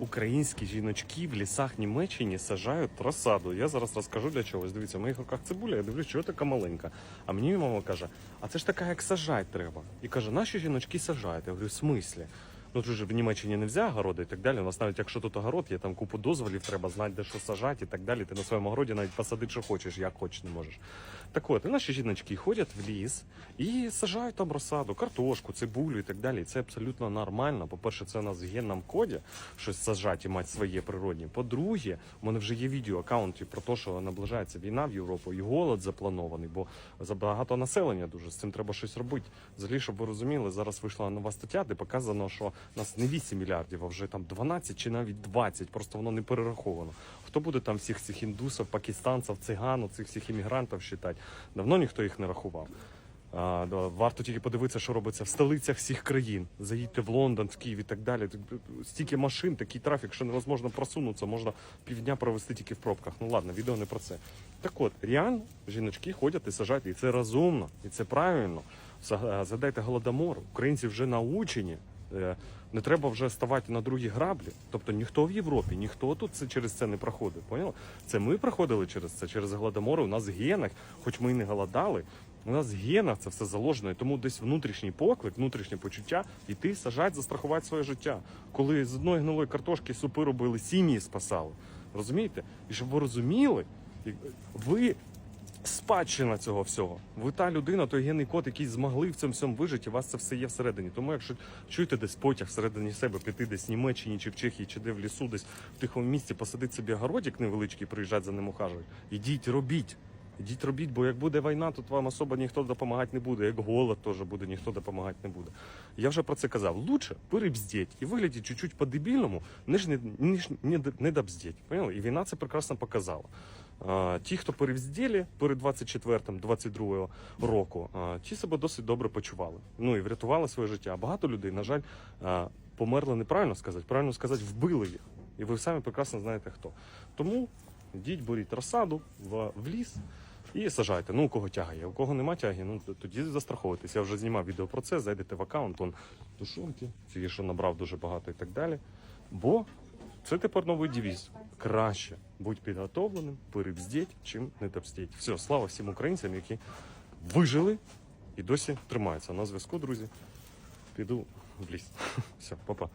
Українські жіночки в лісах Німеччини сажають розсаду. Я зараз розкажу для чогось. Дивіться, в моїх руках цибуля, я дивлюсь, чого така маленька. А мені мама каже: а це ж така, як сажать треба. І каже, наші жіночки сажають. Я говорю, в смислі? Ну тут же в Німеччині не можна огороди і так далі. У нас навіть якщо тут огород, є там купу дозволів, треба знати, де що сажати і так далі. Ти на своєму огороді навіть посадити, що хочеш, як хочеш, не можеш. Так от, наші жіночки ходять в ліс і сажають там розсаду, картошку, цибулю і так далі. Це абсолютно нормально. По-перше, це у нас в генному коді щось сажати і мати своє природні. По-друге, у мене вже є відео аккаунті про те, що наближається війна в Європу і голод запланований, бо забагато населення дуже з цим треба щось робити. Взагалі, щоб ви розуміли, зараз вийшла нова стаття, де показано, що нас не 8 мільярдів, а вже там 12 чи навіть 20, просто воно не перераховано. Хто буде там всіх цих індусів, пакистанців, циган, цих всіх іммігрантів вважати? Давно ніхто їх не рахував. А, да, варто тільки подивитися, що робиться в столицях всіх країн. Заїдьте в Лондон, в Київ і так далі. Стільки машин, такий трафік, що невозможно просунутися, можна півдня провести тільки в пробках. Ну ладно, відео не про це. Так от, реально, жіночки ходять і сажають, і це розумно, і це правильно. Зга- Згадайте голодомор. Українці вже научені. Е, Не треба вже ставати на другі граблі. Тобто ніхто в Європі, ніхто тут це через це не проходив. Поняли? Це ми проходили через це, через голодомор. У нас в генах, хоч ми і не голодали, у нас в генах це все заложено. І тому десь внутрішній поклик, внутрішнє почуття іти сажати, застрахувати своє життя. Коли з одної гнилої картошки супи робили, сім'ї спасали. Розумієте? І щоб ви розуміли, ви спадщина цього всього. Ви та людина, той генний код, який змогли в цьому всьому вижити, у вас це все є всередині. Тому якщо чуєте десь потяг всередині себе, піти десь в Німеччині чи в Чехії, чи де в лісу, десь в тихому місці, посадити собі городик невеличкий, приїжджати за ним ухажувати. Ідіть, робіть. Ідіть робіть, бо як буде війна, тут вам особо ніхто допомагати не буде. Як голод теж буде, ніхто допомагати не буде. Я вже про це казав. Лучше перебздіть і виглядіть чуть-чуть по-дебільному, ніж не, ніж не, не добздіть. Поняли? І війна це прекрасно показала. Ті, хто перевзділи перед 24-22 року, ті себе досить добре почували. Ну і врятували своє життя. А багато людей, на жаль, померли неправильно сказати, правильно сказати, вбили їх. І ви самі прекрасно знаєте хто. Тому йдіть, беріть розсаду в ліс. І сажайте. Ну, у кого тяга є. У кого нема тяги, ну тоді застраховуйтесь. Я вже знімав відео про це, зайдете в аккаунт, он тушонки, ці, що набрав дуже багато і так далі. Бо це тепер новий девіз. Краще будь підготовленим, перебздіть, чим не добздіть. Все, слава всім українцям, які вижили і досі тримаються. На зв'язку, друзі. Піду в ліс. Все, па-па.